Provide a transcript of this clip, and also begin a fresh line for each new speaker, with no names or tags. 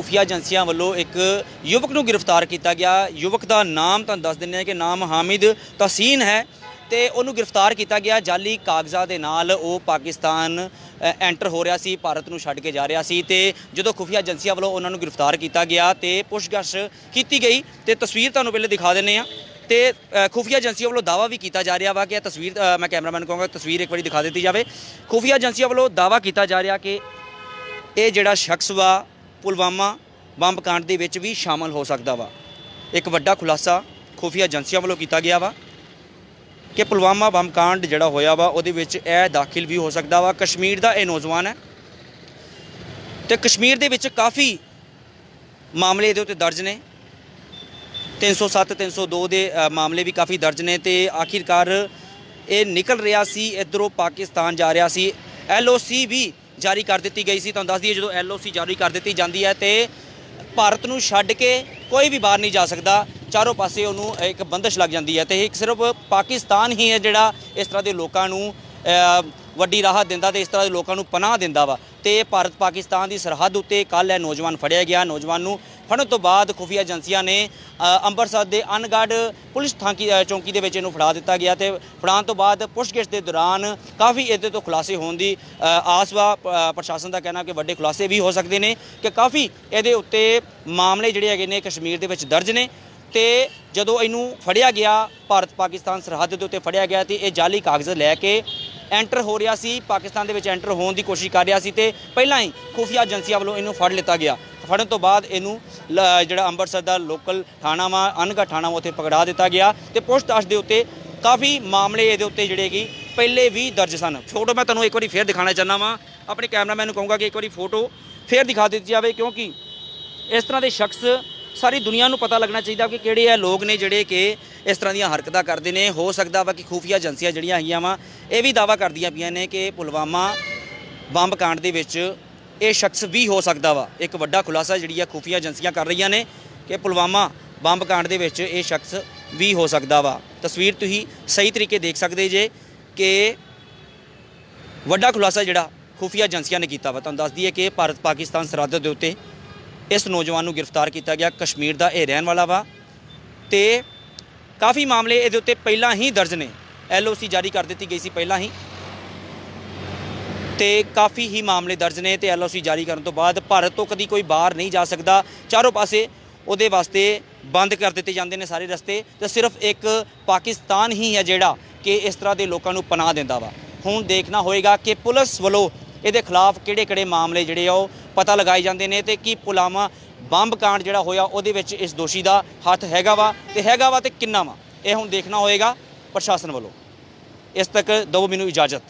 ਖੁਫੀਆ ਏਜੰਸੀਆਂ ਵੱਲੋਂ ਇੱਕ ਯੁਵਕ ਨੂੰ ਗ੍ਰਿਫਤਾਰ ਕੀਤਾ ਗਿਆ। ਯੁਵਕ ਦਾ ਨਾਮ ਤੁਹਾਨੂੰ ਦੱਸ ਦਿੰਦੇ ਹਾਂ ਕਿ ਨਾਮ ਹਾਮਿਦ ਤਸੀਨ ਹੈ ਤੇ ਉਹਨੂੰ ਗ੍ਰਿਫਤਾਰ ਕੀਤਾ ਗਿਆ। ਜਾਲੀ ਕਾਗਜ਼ਾਂ ਦੇ ਨਾਲ ਉਹ ਪਾਕਿਸਤਾਨ ਐਂਟਰ ਹੋ ਰਿਹਾ ਸੀ, ਭਾਰਤ ਨੂੰ ਛੱਡ ਕੇ ਜਾ ਰਿਹਾ ਸੀ ਤੇ ਜਦੋਂ ਖੁਫੀਆ ਏਜੰਸੀਆਂ ਵੱਲੋਂ ਉਹਨਾਂ ਨੂੰ ਗ੍ਰਿਫਤਾਰ ਕੀਤਾ ਗਿਆ ਤੇ ਪੁੱਛਗਛ ਕੀਤੀ ਗਈ ਤੇ ਤਸਵੀਰ ਤੁਹਾਨੂੰ ਪਹਿਲੇ ਦਿਖਾ ਦਿੰਨੇ ਆ ਤੇ ਖੁਫੀਆ ਏਜੰਸੀਆਂ ਵੱਲੋਂ ਦਾਵਾ ਵੀ ਕੀਤਾ ਜਾ ਰਿਹਾ ਵਾ ਕਿ ਇਹ ਤਸਵੀਰ ਮੈਂ ਕੈਮਰਾਮੈਨ ਕਹਾਂਗਾ ਤਸਵੀਰ ਇੱਕ ਵਾਰੀ ਦਿਖਾ ਦਿੱਤੀ ਜਾਵੇ। ਖੁਫੀਆ ਏਜੰਸੀਆਂ ਵੱਲੋਂ ਦਾਵਾ ਕੀਤਾ ਜਾ ਰਿਹਾ ਕਿ ਇਹ ਜਿਹੜਾ ਸ਼ਖਸ ਵਾ ਪੁਲਵਾਮਾ ਬੰਬ ਕਾਂਡ ਦੇ ਵਿੱਚ ਵੀ ਸ਼ਾਮਲ ਹੋ ਸਕਦਾ ਵਾ। ਇੱਕ ਵੱਡਾ ਖੁਲਾਸਾ ਖੁਫੀਆ ਏਜੰਸੀਆਂ ਵੱਲੋਂ ਕੀਤਾ ਗਿਆ ਵਾ ਕਿ ਪੁਲਵਾਮਾ ਬੰਬ ਕਾਂਡ ਜਿਹੜਾ ਹੋਇਆ ਵਾ, ਉਹਦੇ ਵਿੱਚ ਇਹ ਦਾਖਲ ਵੀ ਹੋ ਸਕਦਾ ਵਾ। ਕਸ਼ਮੀਰ ਦਾ ਇਹ ਨੌਜਵਾਨ ਹੈ ਤੇ ਕਸ਼ਮੀਰ ਦੇ ਵਿੱਚ ਕਾਫੀ ਮਾਮਲੇ ਇਹਦੇ ਉੱਤੇ ਦਰਜ ਨੇ। 307 302 ਦੇ ਮਾਮਲੇ ਵੀ ਕਾਫੀ ਦਰਜ ਨੇ ਤੇ ਆਖਿਰਕਾਰ ਇਹ ਨਿਕਲ ਰਿਹਾ ਸੀ, ਇਧਰੋਂ ਪਾਕਿਸਤਾਨ ਜਾ ਰਿਹਾ ਸੀ। ਐਲਓਸੀ ਵੀ ਜਾਰੀ ਕਰ ਦਿੱਤੀ ਗਈ ਸੀ। ਤੁਹਾਨੂੰ ਦੱਸ ਦਈਏ, ਜਦੋਂ ਐਲਓਸੀ ਜਾਰੀ ਕਰ ਦਿੱਤੀ ਜਾਂਦੀ ਹੈ ਤੇ ਭਾਰਤ ਨੂੰ ਛੱਡ ਕੇ ਕੋਈ ਵੀ ਬਾਹਰ ਨਹੀਂ ਜਾ ਸਕਦਾ। ਚਾਰੋਂ ਪਾਸੇ ਉਹਨੂੰ ਇੱਕ ਬੰਦਸ਼ ਲੱਗ ਜਾਂਦੀ ਹੈ ਤੇ ਇੱਕ ਸਿਰਫ ਪਾਕਿਸਤਾਨ ਹੀ ਹੈ ਜਿਹੜਾ ਇਸ ਤਰ੍ਹਾਂ ਦੇ ਲੋਕਾਂ ਨੂੰ ਵੱਡੀ ਰਾਹਤ ਦਿੰਦਾ ਤੇ ਇਸ ਤਰ੍ਹਾਂ ਦੇ ਲੋਕਾਂ ਨੂੰ ਪਨਾਹ ਦਿੰਦਾ ਵਾ। ਤੇ ਭਾਰਤ ਪਾਕਿਸਤਾਨ ਦੀ ਸਰਹੱਦ ਉੱਤੇ ਕੱਲ ਇਹ ਨੌਜਵਾਨ ਫੜਿਆ ਗਿਆ। ਨੌਜਵਾਨ ਨੂੰ ਫੜਨ ਤੋਂ ਬਾਅਦ ਖੁਫੀਆ ਏਜੰਸੀਆਂ ਨੇ ਅੰਮ੍ਰਿਤਸਰ ਦੇ ਅਨਗੜ ਪੁਲਿਸ ਥਾਂਕੀ ਚੌਂਕੀ ਦੇ ਵਿੱਚ ਇਹਨੂੰ ਫੜਾ ਦਿੱਤਾ ਗਿਆ ਤੇ ਫੜਾਉਣ ਤੋਂ ਬਾਅਦ ਪੁੱਛਗਿੱਛ ਦੇ ਦੌਰਾਨ ਕਾਫੀ ਇਹਦੇ ਤੋਂ ਖੁਲਾਸੇ ਹੋਣ ਦੀ ਆਸ ਵਾ। ਪ੍ਰਸ਼ਾਸਨ ਦਾ ਕਹਿਣਾ ਕਿ ਵੱਡੇ ਖੁਲਾਸੇ ਵੀ ਹੋ ਸਕਦੇ ਨੇ ਕਿ ਕਾਫੀ ਇਹਦੇ ਉੱਤੇ ਮਾਮਲੇ ਜਿਹੜੇ ਹੈਗੇ ਨੇ ਕਸ਼ਮੀਰ ਦੇ ਵਿੱਚ ਦਰਜ ਨੇ। ਤੇ ਜਦੋਂ ਇਹਨੂੰ ਫੜਿਆ ਗਿਆ, ਭਾਰਤ ਪਾਕਿਸਤਾਨ ਸਰਹੱਦ ਦੇ ਉੱਤੇ ਫੜਿਆ ਗਿਆ ਤੇ ਇਹ ਜਾਲੀ ਕਾਗਜ਼ ਲੈ ਕੇ ਐਂਟਰ ਹੋ ਰਿਹਾ ਸੀ, ਪਾਕਿਸਤਾਨ ਦੇ ਵਿੱਚ ਐਂਟਰ ਹੋਣ ਦੀ ਕੋਸ਼ਿਸ਼ ਕਰ ਰਿਹਾ ਸੀ ਤੇ ਪਹਿਲਾਂ ਹੀ ਖੁਫੀਆ ਏਜੰਸੀਆਂ ਵੱਲੋਂ ਇਹਨੂੰ ਫੜ ਲਿੱਤਾ ਗਿਆ। ਫੜਨ ਤੋਂ ਬਾਅਦ ਇਹਨੂੰ ਲ- ਜਿਹੜਾ ਅੰਮ੍ਰਿਤਸਰ ਦਾ ਲੋਕਲ ਥਾਣਾ ਵਾ ਅਨਗਾ ਥਾਣਾ ਵਾ, ਉੱਥੇ ਪਕੜਾ ਦਿੱਤਾ ਗਿਆ ਤੇ ਪੁੱਛਤਾਛ ਦੇ ਉੱਤੇ ਕਾਫੀ ਮਾਮਲੇ ਇਹਦੇ ਉੱਤੇ ਜਿਹੜੇ ਕਿ ਪਹਿਲੇ ਵੀ ਦਰਜ ਸਨ। ਫੋਟੋ ਮੈਂ ਤੁਹਾਨੂੰ ਇੱਕ ਵਾਰੀ ਫੇਰ ਦਿਖਾਣਾ ਚਾਹੁੰਦਾ ਵਾਂ। ਆਪਣੇ ਕੈਮਰਾਮੈਨ ਨੂੰ ਕਹੂੰਗਾ ਕਿ ਇੱਕ ਵਾਰੀ ਫੋਟੋ ਫੇਰ ਦਿਖਾ ਦਿੱਤੀ ਜਾਵੇ ਕਿਉਂਕਿ ਇਸ ਤਰ੍ਹਾਂ ਦੇ ਸ਼ਖਸ ਸਾਰੀ ਦੁਨੀਆ ਨੂੰ ਪਤਾ ਲੱਗਣਾ ਚਾਹੀਦਾ ਕਿ ਕਿਹੜੇ ਆ ਲੋਕ ਨੇ ਜਿਹੜੇ ਕਿ ਇਸ ਤਰ੍ਹਾਂ ਦੀਆਂ ਹਰਕਤਾਂ ਕਰਦੇ ਨੇ। ਹੋ ਸਕਦਾ ਵਾ ਕਿ ਖੂਫੀਆ ਏਜੰਸੀਆਂ ਜਿਹੜੀਆਂ ਹੈਗੀਆਂ ਵਾ, ਇਹ ਵੀ ਦਾਵਾ ਕਰਦੀਆਂ ਪਈਆਂ ਨੇ ਕਿ ਪੁਲਵਾਮਾ ਬੰਬ ਕਾਂਡ ਦੇ ਵਿੱਚ ਇਹ ਸ਼ਖਸ ਵੀ ਹੋ ਸਕਦਾ ਵਾ। ਇੱਕ ਵੱਡਾ ਖੁਲਾਸਾ ਜਿਹੜੀ ਆ ਖੂਫੀਆ ਏਜੰਸੀਆਂ ਕਰ ਰਹੀਆਂ ਨੇ ਕਿ ਪੁਲਵਾਮਾ ਬੰਬ ਕਾਂਡ ਦੇ ਵਿੱਚ ਇਹ ਸ਼ਖਸ ਵੀ ਹੋ ਸਕਦਾ ਵਾ। ਤਸਵੀਰ ਤੁਸੀਂ ਸਹੀ ਤਰੀਕੇ ਦੇਖ ਸਕਦੇ ਜੇ ਕਿ ਵੱਡਾ ਖੁਲਾਸਾ ਜਿਹੜਾ ਖੁਫੀਆ ਏਜੰਸੀਆਂ ਨੇ ਕੀਤਾ ਵਾ। ਤੁਹਾਨੂੰ ਦੱਸ ਦਈਏ ਕਿ ਭਾਰਤ ਪਾਕਿਸਤਾਨ ਸਰਹੱਦ ਦੇ ਉੱਤੇ ਇਸ ਨੌਜਵਾਨ ਨੂੰ ਗ੍ਰਿਫਤਾਰ ਕੀਤਾ ਗਿਆ। ਕਸ਼ਮੀਰ ਦਾ ਇਹ ਰਹਿਣ ਵਾਲਾ ਵਾ ਤੇ ਕਾਫੀ ਮਾਮਲੇ ਇਹਦੇ ਉੱਤੇ ਪਹਿਲਾਂ ਹੀ ਦਰਜ ਨੇ। ਐਲਓਸੀ ਜਾਰੀ ਕਰ ਦਿੱਤੀ ਗਈ ਸੀ ਪਹਿਲਾਂ ਹੀ। ਤੇ ਕਾਫੀ ਹੀ ਮਾਮਲੇ ਦਰਜ ਨੇ ਤੇ ਐਲਓਸੀ ਜਾਰੀ ਕਰਨ ਤੋਂ ਬਾਅਦ ਭਾਰਤ ਤੋਂ ਕਦੀ ਕੋਈ ਬਾਹਰ ਨਹੀਂ ਜਾ ਸਕਦਾ। ਚਾਰੋਂ ਪਾਸੇ ਉਹਦੇ ਵਾਸਤੇ ਬੰਦ ਕਰ ਦਿੱਤੇ ਜਾਂਦੇ ਨੇ ਸਾਰੇ ਰਸਤੇ। ਤੇ ਸਿਰਫ ਇੱਕ ਪਾਕਿਸਤਾਨ ਹੀ ਹੈ ਜਿਹੜਾ ਕਿ ਇਸ ਤਰ੍ਹਾਂ ਦੇ ਲੋਕਾਂ ਨੂੰ ਪਨਾਹ ਦਿੰਦਾ ਵਾ। ਹੁਣ ਦੇਖਣਾ ਹੋਏਗਾ ਕਿ ਪੁਲਿਸ ਵੱਲੋਂ ਇਹਦੇ ਖਿਲਾਫ ਕਿਹੜੇ-ਕਿਹੜੇ ਮਾਮਲੇ ਜਿਹੜੇ ਆ ਉਹ ਪਤਾ ਲਗਾਏ ਜਾਂਦੇ ਨੇ ਤੇ ਕੀ ਪੁਲਾਮਾ ਬੰਬ ਕਾਂਡ ਜਿਹੜਾ ਹੋਇਆ ਉਹਦੇ ਵਿੱਚ ਇਸ ਦੋਸ਼ੀ ਦਾ ਹੱਥ ਹੈਗਾ ਵਾ ਤੇ ਹੈਗਾ ਵਾ ਤੇ ਕਿੰਨਾ ਵਾ, ਇਹ ਹੁਣ ਦੇਖਣਾ ਹੋਏਗਾ ਪ੍ਰਸ਼ਾਸਨ ਵੱਲੋਂ। ਇਸ ਤੱਕ ਦਿਓ ਮੈਨੂੰ ਇਜਾਜ਼ਤ।